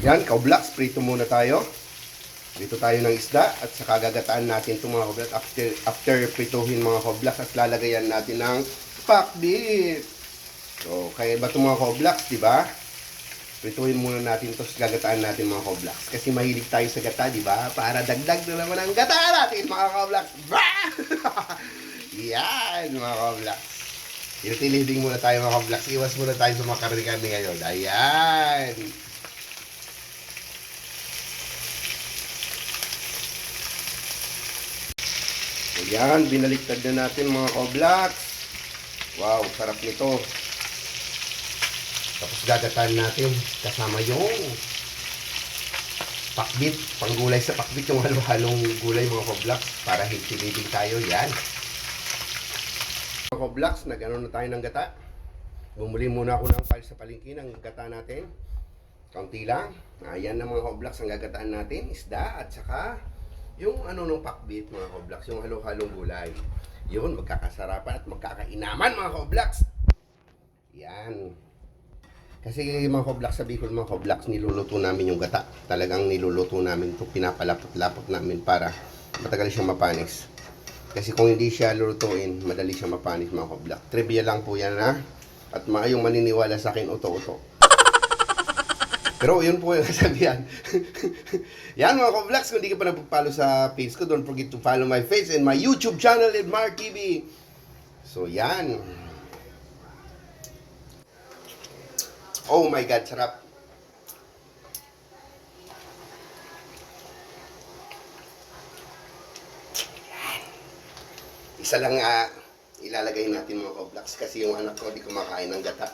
Yan, kaublaks, prito muna tayo. Prito tayo ng isda at saka gagataan natin itong mga kaublaks after, after prituhin mga kaublaks at lalagayan natin ng pakbit. So, kaya ba itong mga kaublaks, di ba? Prituhin muna natin ito, gagataan natin mga kaublaks. Kasi mahilig tayo sa gata, di ba? Para dagdag na naman ang gata natin mga kaublaks. Yan, mga kaublaks. Tinitiliding muna tayo mga kablaks. Iwas muna tayo sa mga karne ngayon. Ayan. Ayan, binaliktad na natin mga kablaks. Wow, sarap nito. Tapos gagatan natin kasama yung pakbit. Panggulay sa pakbit yung halo-halong gulay mga kablaks para healthy tayo. Yan. Mga kablaks, nag-ano na tayo ng gata. Bumuli muna ako ng file sa palengke ng gata natin. Kaunti lang. Ayan na mga koblaks ang gagataan natin. Isda at saka yung ano nung pakbit mga koblaks. Yung halo-halong gulay. Yun, magkakasarapan at magkakainaman mga koblaks. Yan. Kasi mga koblaks, sabi ko mga koblaks, niluluto namin yung gata. Talagang niluluto namin ito, pinapalapot-lapot namin para matagal siyang mapanis. Kasi kung hindi siya lulutuin, madali siya mapanis mga koblak. Trivia lang po yan ha. At maayong maniniwala sa akin, uto-uto. Pero yun po yung kasabihan. yan mga koblaks, kung di ka pa nagpapalo sa page ko, don't forget to follow my face and my YouTube channel, Edmar TV. So yan. Oh my God, sarap. Isa lang ah, ilalagay natin mga koblaks kasi yung anak ko di kumakain ng gata.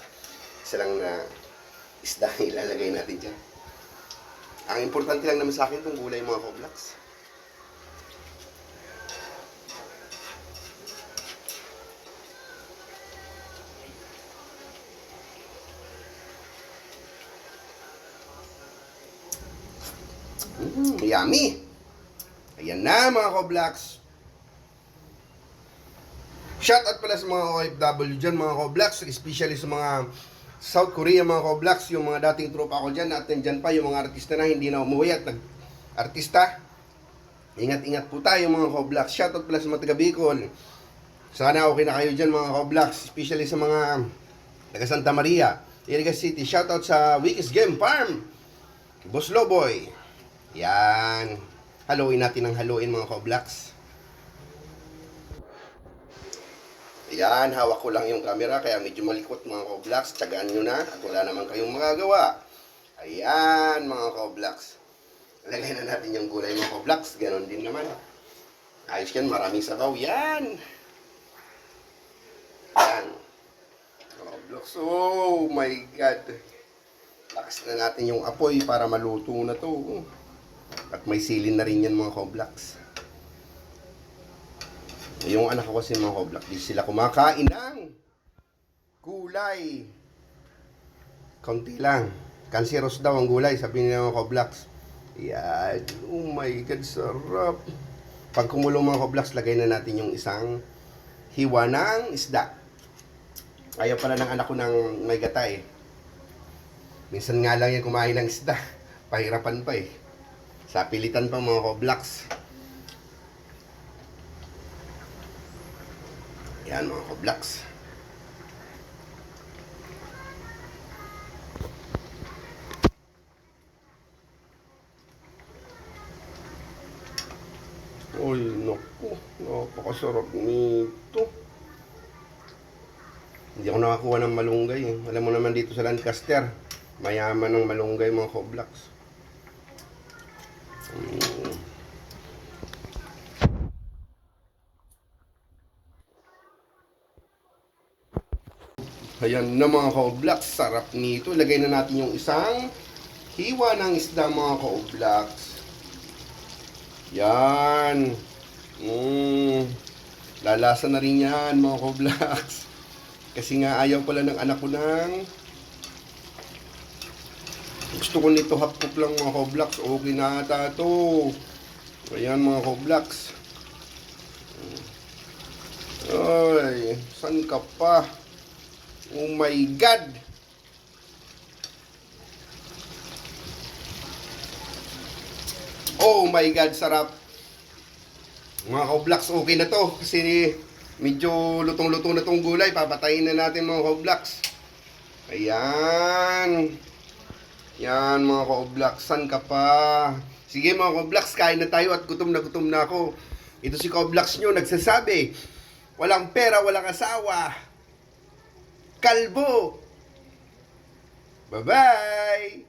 Isa lang na isda ilalagay natin dyan. Ang importante lang naman sa akin itong gulay mga koblaks. Mm, yummy! Ayan na mga koblaks. Shout out pala sa mga OFW dyan, mga Koblaks, especially sa mga South Korea, mga Koblaks, yung mga dating tropa ko dyan, at dyan pa yung mga artista na hindi na umuwi at nag-artista. Ingat-ingat po tayo, mga Koblaks. Shout out pala sa mga taga Bicol. Sana okay na kayo dyan, mga Koblaks, especially sa mga taga Santa Maria, Iriga City. Shout out sa Wikis Game Farm. Boss Loboy. Yan. Haluin natin ang haluin, mga Koblaks. Ayan, hawak ko lang yung camera kaya medyo malikot mga koblaks. Tsagaan nyo na at wala naman kayong magagawa. Ayan mga koblaks. Lagay na natin yung gulay mga koblaks. Ganon din naman. Ayos yan, maraming sabaw. Yan! Yan. Koblaks. Oh my God. Lakas na natin yung apoy para maluto na to. At may silin na rin yan mga koblaks. Yung anak ko kasi mga koblak, di sila kumakain ng gulay. Kaunti lang. Kanseros daw ang gulay, sabi nila mga koblaks. Yan. Oh my God, sarap. Pag kumulong mga koblaks, lagay na natin yung isang hiwa ng isda. Ayaw pala ng anak ko ng may gata eh. Minsan nga lang yan kumain ng isda. Pahirapan pa eh. Sa pilitan pa mga koblaks. Yan mga koblaks. Uy, naku. Napakasarap nito. Hindi ako nakakuha ng malunggay. Alam mo naman dito sa Lancaster, mayaman ng malunggay mga koblaks. Ayan na mga ka-oblaks, sarap nito. Lagay na natin yung isang hiwa ng isda mga ka-oblaks. Yan. Mm. Lalasa na rin yan mga ka-oblaks. Kasi nga ayaw pala ng anak ko ng gusto ko nito half cook lang mga ka-oblaks. Okay na ata to. Ayan mga ka-oblaks. Ay, san ka pa? Oh my God! Oh my God, sarap. Mga koblaks, okay na to. Kasi medyo lutong-lutong na tong gulay. Papatayin na natin mga koblaks. Ayan. Yan mga koblaks, san ka pa? Sige mga koblaks, kain na tayo at gutom na gutom na ako. Ito si koblaks nyo, nagsasabi, walang pera, walang asawa. Kalbo. Bye-bye!